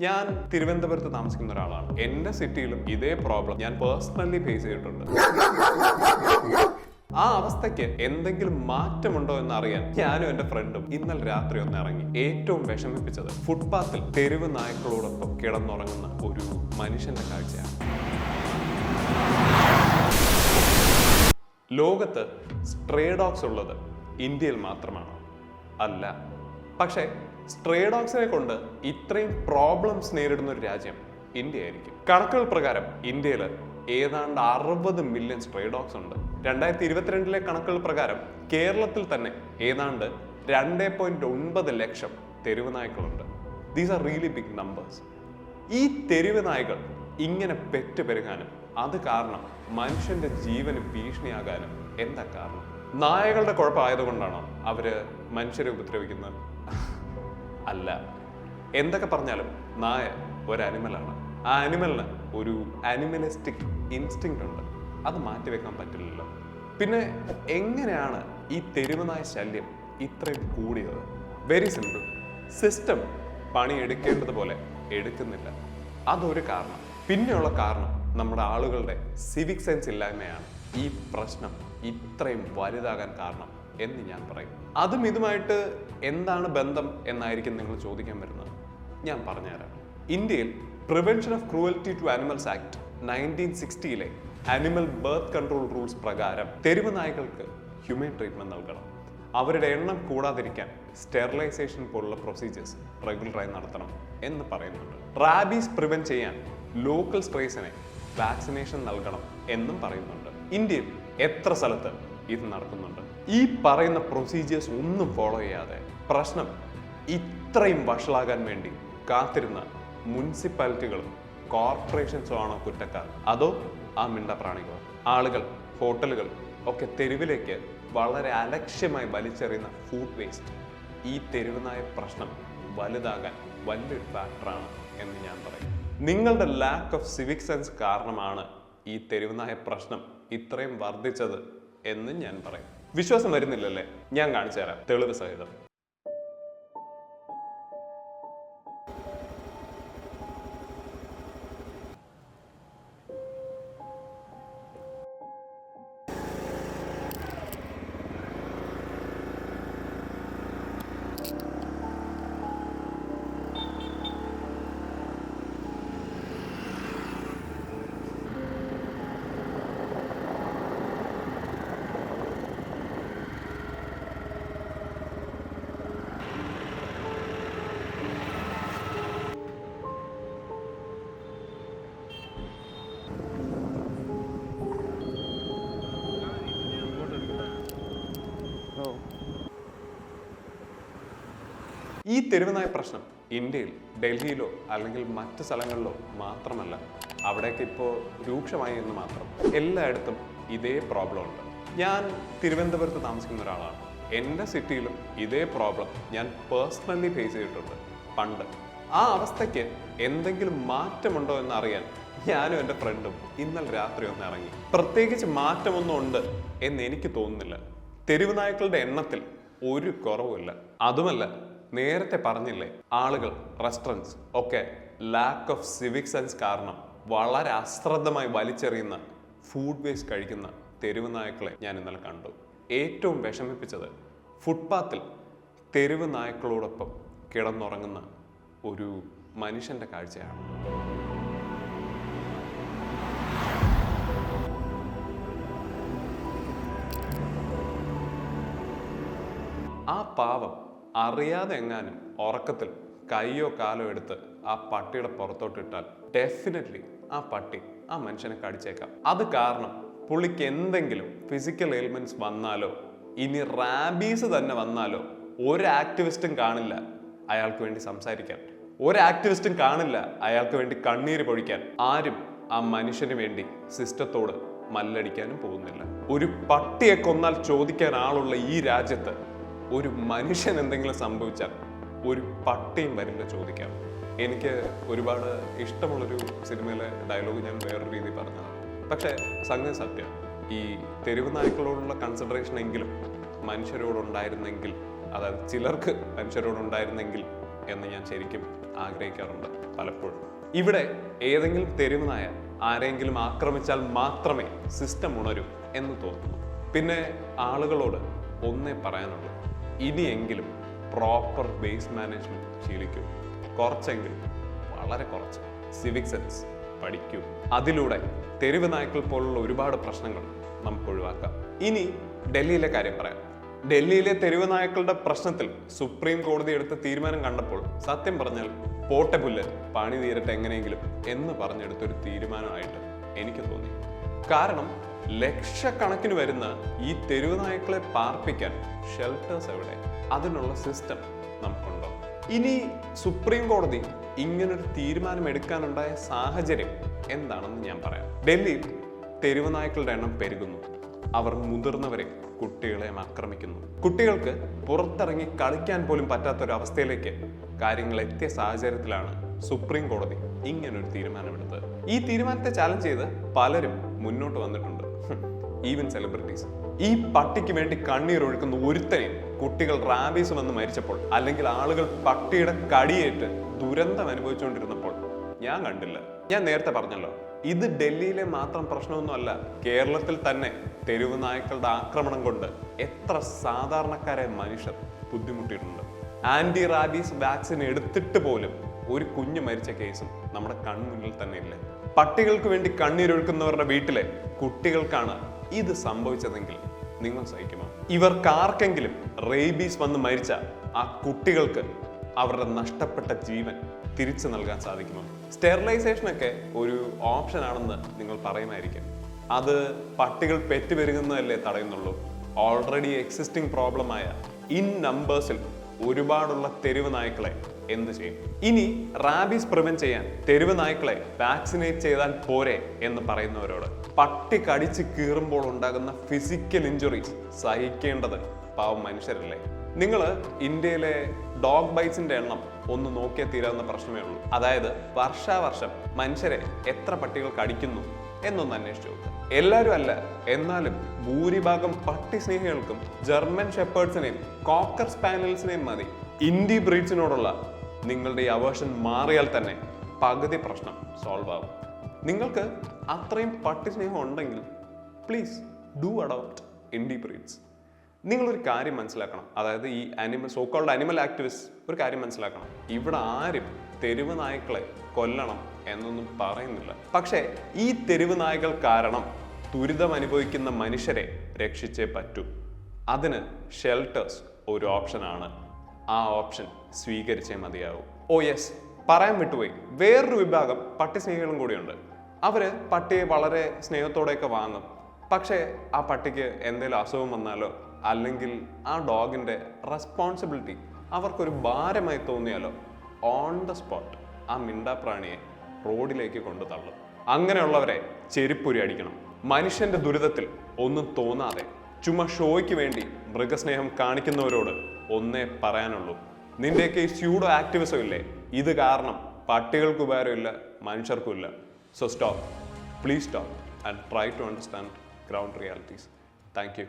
ഞാൻ തിരുവനന്തപുരത്ത് താമസിക്കുന്ന ഒരാളാണ്. എന്റെ സിറ്റിയിലും ഇതേ പ്രോബ്ലം ഞാൻ പേഴ്സണലി ഫേസ് ചെയ്തിട്ടുണ്ട്. ആ അവസ്ഥയ്ക്ക് എന്തെങ്കിലും മാറ്റമുണ്ടോ എന്ന് അറിയാൻ ഞാനും എന്റെ ഫ്രണ്ടും ഇന്നലെ രാത്രി ഒന്ന് ഇറങ്ങി. ഏറ്റവും വിഷമിപ്പിച്ചത് ഫുട്പാത്തിൽ തെരുവ് നായ്ക്കളോടൊപ്പം കിടന്നുറങ്ങുന്ന ഒരു മനുഷ്യന്റെ കാഴ്ചയാണ്. ലോകത്ത് സ്ട്രേ ഡോഗ്സ് ഉള്ളത് ഇന്ത്യയിൽ മാത്രമാണ്? അല്ല. പക്ഷേ സ്ട്രേ ഡോഗ്സിനെ കൊണ്ട് ഇത്രയും പ്രോബ്ലംസ് നേരിടുന്ന ഒരു രാജ്യം ഇന്ത്യ ആയിരിക്കും. കണക്കുകൾ പ്രകാരം ഇന്ത്യയിൽ ഏതാണ്ട് അറുപത് മില്യൺ സ്ട്രേ ഡോഗ്സ് ഉണ്ട്. രണ്ടായിരത്തി ഇരുപത്തിരണ്ടിലെ കണക്കുകൾ പ്രകാരം കേരളത്തിൽ തന്നെ ഏതാണ്ട് രണ്ട് പോയിന്റ് ഒൻപത് ലക്ഷം തെരുവ് നായ്ക്കളുണ്ട്. These are really big numbers ഈ തെരുവ് നായ്കൾ ഇങ്ങനെ പെറ്റ് പെരുകാനും അത് കാരണം മനുഷ്യന്റെ ജീവന് ഭീഷണിയാകാനും എന്താ കാരണം? നായകളുടെ കുഴപ്പമായതുകൊണ്ടാണോ അവർ മനുഷ്യരെ ഉപദ്രവിക്കുന്നത്? അല്ല. എന്തൊക്കെ പറഞ്ഞാലും നായ ഒരു അനിമലാണ്. ആ അനിമലിന് ഒരു അനിമലിസ്റ്റിക് ഇൻസ്റ്റിങ് ഉണ്ട്. അത് മാറ്റിവെക്കാൻ പറ്റില്ലല്ലോ. പിന്നെ എങ്ങനെയാണ് ഈ തെരുവനായ ശല്യം ഇത്രയും കൂടിയത്? വെരി സിമ്പിൾ സിസ്റ്റം പണി എടുക്കേണ്ടതുപോലെ എടുക്കുന്നില്ല. അതൊരു കാരണം. പിന്നെയുള്ള കാരണം നമ്മുടെ ആളുകളുടെ സിവിക് സെൻസ് ഇല്ലായ്മയാണ് ഈ പ്രശ്നം ഇത്രയും വലുതാകാൻ കാരണം. എന്ന് ഞാൻ പറയും. അതും ഇതുമായിട്ട് എന്താണ് ബന്ധം എന്നായിരിക്കും നിങ്ങൾ ചോദിക്കാൻ വരുന്നത്? ഞാൻ പറഞ്ഞുതരാം. ഇന്ത്യയിൽ prevention of cruelty to animals act nineteen സിക്സ്റ്റിയിലെ animal birth control rules പ്രകാരം തെരുവ് നായ്ക്കൾക്ക് ഹ്യൂമൻ ട്രീറ്റ്മെന്റ് നൽകണം. അവരുടെ എണ്ണം കൂടാതിരിക്കാൻ സ്റ്റെറിലൈസേഷൻ പോലുള്ള പ്രൊസീജിയേഴ്സ് റെഗുലറായി നടത്തണം എന്ന് പറയുന്നുണ്ട്. റാബീസ് പ്രിവെന്റ് ചെയ്യാൻ ലോക്കൽ സ്ട്രേസിനെ വാക്സിനേഷൻ നൽകണം എന്നും പറയുന്നുണ്ട്. ഇന്ത്യയിൽ എത്ര സ്ഥലത്ത് ഇത് നടക്കുന്നുണ്ട് ഈ പറയുന്ന പ്രൊസീജിയേഴ്സ് ഒന്നും ഫോളോ ചെയ്യാതെ പ്രശ്നം ഇത്രയും വഷളാകാൻ വേണ്ടി കാത്തിരുന്ന മുനിസിപ്പാലിറ്റികളും കോർപ്പറേഷൻസും ആണോ കുറ്റക്കാർ? അതോ ആ മിണ്ടപ്രാണികളോ ആളുകൾ ഹോട്ടലുകൾ ഒക്കെ തെരുവിലേക്ക് വളരെ അലക്ഷ്യമായി വലിച്ചെറിയുന്ന ഫുഡ് വേസ്റ്റ് ഈ തെരുവുനായ പ്രശ്നം വലുതാകാൻ വലിയൊരു ഫാക്ടറാണ് എന്ന് ഞാൻ പറയും. നിങ്ങളുടെ ലാക്ക് ഓഫ് സിവിക് സെൻസ് കാരണമാണ് ഈ തെരുവുനായ പ്രശ്നം ഇത്രയും വർദ്ധിച്ചത് എന്ന് ഞാൻ പറയും. വിശ്വാസം വരുന്നില്ലല്ലേ? ഞാൻ കാണിച്ചു തരാം. തെളിവ് സഹിതം. ഈ തെരുവുനായ പ്രശ്നം ഇന്ത്യയിൽ ഡൽഹിയിലോ അല്ലെങ്കിൽ മറ്റ് സ്ഥലങ്ങളിലോ മാത്രമല്ല അവിടേക്ക് ഇപ്പോൾ രൂക്ഷമായി എന്ന് മാത്രം എല്ലായിടത്തും ഇതേ പ്രോബ്ലം ഉണ്ട്. ഞാൻ തിരുവനന്തപുരത്ത് താമസിക്കുന്ന ഒരാളാണ്. എന്റെ സിറ്റിയിലും ഇതേ പ്രോബ്ലം ഞാൻ പേഴ്സണലി ഫേസ് ചെയ്തിട്ടുണ്ട്. പണ്ട്. ആ അവസ്ഥയ്ക്ക് എന്തെങ്കിലും മാറ്റമുണ്ടോ എന്ന് അറിയാൻ ഞാനും എന്റെ ഫ്രണ്ടും ഇന്നലെ രാത്രി ഒന്ന് ഇറങ്ങി. പ്രത്യേകിച്ച് മാറ്റമൊന്നും ഉണ്ട് എന്ന് എനിക്ക് തോന്നുന്നില്ല. തെരുവ് നായ്ക്കളുടെ എണ്ണത്തിൽ ഒരു കുറവുമില്ല. അതുമല്ല നേരത്തെ പറഞ്ഞില്ലേ ആളുകൾ റെസ്റ്റോറന്റ്സ് ഒക്കെ ലാക്ക് ഓഫ് സിവിക് സെൻസ് കാരണം വളരെ അശ്രദ്ധമായി വലിച്ചെറിയുന്ന ഫുഡ് വേസ്റ്റ് കഴിക്കുന്ന തെരുവ് നായ്ക്കളെ ഞാൻ ഇന്നലെ കണ്ടു. ഏറ്റവും വിഷമിപ്പിച്ചത് ഫുട്പാത്തിൽ തെരുവ് നായ്ക്കളോടൊപ്പം കിടന്നുറങ്ങുന്ന ഒരു മനുഷ്യന്റെ കാഴ്ചയാണ്. ആ പാവം അറിയാതെ എങ്ങാനും ഉറക്കത്തിൽ കൈയോ കാലോ എടുത്ത് ആ പട്ടിയുടെ പുറത്തോട്ടിട്ടാൽ ഡെഫിനറ്റ്ലി ആ പട്ടി ആ മനുഷ്യനെ കടിച്ചേക്കാം. അത് കാരണം പുള്ളിക്ക് എന്തെങ്കിലും ഫിസിക്കൽ എലിമെന്റ്സ് വന്നാലോ ഇനി റാബീസ് തന്നെ വന്നാലോ ഒരു ആക്ടിവിസ്റ്റും കാണില്ല അയാൾക്ക് വേണ്ടി സംസാരിക്കാൻ. ഒരു ആക്ടിവിസ്റ്റും കാണില്ല അയാൾക്ക് വേണ്ടി കണ്ണീര് പൊഴിക്കാൻ. ആരും ആ മനുഷ്യന് വേണ്ടി സിസ്റ്റത്തോട് മല്ലടിക്കാനും പോകുന്നില്ല. ഒരു പട്ടിയെ കൊന്നാൽ ചോദിക്കാൻ ആളുള്ള ഈ രാജ്യത്ത് ഒരു മനുഷ്യൻ എന്തെങ്കിലും സംഭവിച്ചാൽ ഒരു പട്ടിയും വരില്ല ചോദിക്കാം. എനിക്ക് ഒരുപാട് ഇഷ്ടമുള്ളൊരു സിനിമയിലെ ഡയലോഗ് ഞാൻ വേറൊരു രീതിയിൽ പറഞ്ഞതാണ്. പക്ഷേ സംഗതി സത്യം. ഈ തെരുവ് നായ്ക്കളോടുള്ള കൺസിഡറേഷൻ എങ്കിലും മനുഷ്യരോടുണ്ടായിരുന്നെങ്കിൽ അതായത് ചിലർക്ക് മനുഷ്യരോടുണ്ടായിരുന്നെങ്കിൽ എന്ന് ഞാൻ ശരിക്കും ആഗ്രഹിക്കാറുണ്ട് പലപ്പോഴും. ഇവിടെ ഏതെങ്കിലും തെരുവ് നായ ആരെങ്കിലും ആക്രമിച്ചാൽ മാത്രമേ സിസ്റ്റം ഉണരൂ എന്ന് തോന്നുന്നു. പിന്നെ ആളുകളോട് ഒന്നേ പറയാനുള്ളൂ. ഇനിയെങ്കിലും പ്രോപ്പർ ബേസ് മാനേജ്മെന്റ് ശീലിക്കൂ. കുറച്ചെങ്കിലും വളരെ കുറച്ച്. സിവിക് സെൻസ് പഠിക്കൂ. അതിലൂടെ തെരുവ് നായ്ക്കൾ പോലുള്ള ഒരുപാട് പ്രശ്നങ്ങൾ നമുക്ക് ഒഴിവാക്കാം. ഇനി ഡൽഹിയിലെ കാര്യം പറയാം. ഡൽഹിയിലെ തെരുവ് നായ്ക്കളുടെ പ്രശ്നത്തിൽ സുപ്രീം കോടതി എടുത്ത തീരുമാനം കണ്ടപ്പോൾ സത്യം പറഞ്ഞാൽ പോട്ടപുല്ല് പണി തീരട്ടെ എങ്ങനെയെങ്കിലും എന്ന് പറഞ്ഞെടുത്തൊരു തീരുമാനമായിട്ട് എനിക്ക് തോന്നി. കാരണം ലക്ഷക്കണക്കിന് വരുന്ന ഈ തെരുവ് നായ്ക്കളെ പാർപ്പിക്കാൻ ഷെൽട്ടേഴ്സ് എവിടെ? അതിനുള്ള സിസ്റ്റം നമുക്കുണ്ടോ? ഇനി സുപ്രീം കോടതി ഇങ്ങനൊരു തീരുമാനം എടുക്കാനുണ്ടായ സാഹചര്യം എന്താണെന്ന് ഞാൻ പറയാം. ഡൽഹിയിൽ തെരുവ് നായ്ക്കളുടെ എണ്ണം പെരുകുന്നു. അവർ മുതിർന്നവരെ കുട്ടികളെ ആക്രമിക്കുന്നു. കുട്ടികൾക്ക് പുറത്തിറങ്ങി കളിക്കാൻ പോലും പറ്റാത്തൊരവസ്ഥയിലേക്ക് കാര്യങ്ങൾ എത്തിയ സാഹചര്യത്തിലാണ് സുപ്രീം കോടതി ഇങ്ങനൊരു തീരുമാനമെടുത്തത്. ഈ തീരുമാനത്തെ ചാലഞ്ച് ചെയ്ത് പലരും മുന്നോട്ട് വന്നിട്ടുണ്ട്. ഈവൻ സെലിബ്രിറ്റീസ് ഈ പട്ടിക്ക് വേണ്ടി കണ്ണീർ ഒഴുക്കുന്ന ഒരുത്തനെ കുട്ടികൾ റാബീസ് വന്ന് മരിച്ചപ്പോൾ അല്ലെങ്കിൽ ആളുകൾ പട്ടിയുടെ കടിയേറ്റ് ദുരന്തം അനുഭവിച്ചുകൊണ്ടിരുന്നപ്പോൾ ഞാൻ കണ്ടില്ല. ഞാൻ നേരത്തെ പറഞ്ഞല്ലോ ഇത് ഡൽഹിയിലെ മാത്രം പ്രശ്നമൊന്നുമല്ല കേരളത്തിൽ തന്നെ തെരുവ് നായ്ക്കളുടെ ആക്രമണം കൊണ്ട് എത്ര സാധാരണക്കാരായ മനുഷ്യർ ബുദ്ധിമുട്ടിയിട്ടുണ്ട്. ആന്റി റാബീസ് വാക്സിൻ എടുത്തിട്ട് പോലും ഒരു കുഞ്ഞ് മരിച്ച കേസും നമ്മുടെ കൺമുന്നിൽ തന്നെ ഇല്ല പട്ടികൾക്ക് വേണ്ടി കണ്ണീരൊഴുക്കുന്നവരുടെ വീട്ടിലെ കുട്ടികൾക്കാണ് ഇത് സംഭവിച്ചതെങ്കിൽ നിങ്ങൾ സഹിക്കുമോ? ഇവർക്ക് ആർക്കെങ്കിലും റേബീസ് വന്ന് മരിച്ച ആ കുട്ടികൾക്ക് അവരുടെ നഷ്ടപ്പെട്ട ജീവൻ തിരിച്ചു നൽകാൻ സാധിക്കുമോ? സ്റ്റെറിലൈസേഷൻ ഒക്കെ ഒരു ഓപ്ഷൻ ആണെന്ന് നിങ്ങൾ പറയുമായിരിക്കും. അത് പട്ടികൾ പെറ്റുപെരുകുന്നതല്ലേ തടയുന്നുള്ളൂ. ഓൾറെഡി എക്സിസ്റ്റിംഗ് പ്രോബ്ലമായ ഇൻ നമ്പേഴ്സിൽ ഒരുപാടുള്ള തെരുവ് നായ്ക്കളെ എന്ത് ചെയ്യും? ഇനി റാബീസ് പ്രിവെന്റ് ചെയ്യാൻ തെരുവ് നായ്ക്കളെ വാക്സിനേറ്റ് ചെയ്താൽ പോരെ എന്ന് പറയുന്നവരോട് പട്ടി കടിച്ച് കീറുമ്പോൾ ഉണ്ടാകുന്ന ഫിസിക്കൽ ഇഞ്ചുറീസ് സഹിക്കേണ്ടത് പാവം മനുഷ്യരല്ലേ? നിങ്ങൾ ഇന്ത്യയിലെ ഡോഗ് ബൈറ്റ്സിന്റെ എണ്ണം ഒന്ന് നോക്കിയാൽ തീരാവുന്ന പ്രശ്നമേ ഉള്ളൂ. അതായത് വർഷാവർഷം മനുഷ്യരെ എത്ര പട്ടികൾ കടിക്കുന്നു എന്നൊന്ന് അന്വേഷിച്ചു എല്ലാവരും അല്ല എന്നാലും ഭൂരിഭാഗം പട്ടി സ്നേഹികൾക്കും ജർമ്മൻ ഷെപ്പേർഡ്സിനെയും കോക്കർ സ്പാനൽസിനെയും മതി. ഇൻഡി ബ്രീഡ്സിനോടുള്ള നിങ്ങളുടെ ഈ അവേഷൻ മാറിയാൽ തന്നെ പകുതി പ്രശ്നം സോൾവ് ആവും. നിങ്ങൾക്ക് അത്രയും പട്ടി സ്നേഹം ഉണ്ടെങ്കിൽ please do adopt indie breeds നിങ്ങളൊരു കാര്യം മനസ്സിലാക്കണം. അതായത് ഈ അനിമൽ സോക്കോൾഡ് അനിമൽ ആക്ടിവിസ്റ്റ് ഒരു കാര്യം മനസ്സിലാക്കണം. ഇവിടെ ആരും തെരുവ് നായ്ക്കളെ കൊല്ലണം എന്നൊന്നും പറയുന്നില്ല. പക്ഷേ ഈ തെരുവ് നായ്ക്കൾ കാരണം ദുരിതം അനുഭവിക്കുന്ന മനുഷ്യരെ രക്ഷിച്ചേ പറ്റൂ. അതിന് ഷെൽട്ടേഴ്സ് ഒരു ഓപ്ഷനാണ് ആ ഓപ്ഷൻ സ്വീകരിച്ചേ മതിയാവും. Oh yes. പറയാൻ വിട്ടുപോയി. വേറൊരു വിഭാഗം പട്ടി സ്നേഹികളും കൂടിയുണ്ട്. അവർ പട്ടിയെ വളരെ സ്നേഹത്തോടെയൊക്കെ വാങ്ങും. പക്ഷേ ആ പട്ടിക്ക് എന്തെങ്കിലും അസുഖം വന്നാലോ അല്ലെങ്കിൽ ആ ഡോഗിന്റെ റെസ്പോൺസിബിലിറ്റി അവർക്കൊരു ഭാരമായി തോന്നിയാലോ ഓൺ ദ സ്പോട്ട് ആ മിണ്ടാപ്രാണിയെ റോഡിലേക്ക് കൊണ്ടു തള്ളും. അങ്ങനെയുള്ളവരെ ചെരുപ്പുരി അടിക്കണം. മനുഷ്യന്റെ ദുരിതത്തിൽ ഒന്നും തോന്നാതെ ചുമ്മാ ഷോയ്ക്ക് വേണ്ടി മൃഗസ്നേഹം കാണിക്കുന്നവരോട് ഒന്നേ പറയാനുള്ളൂ. നിന്റെയൊക്കെ ഈ സ്യൂഡോ ആക്ടിവിസം ഇല്ലേ? ഇത് കാരണം പട്ടികൾക്ക് ഉപകാരമില്ല മനുഷ്യർക്കും ഇല്ല. So stop please stop and try to understand ground realities thank you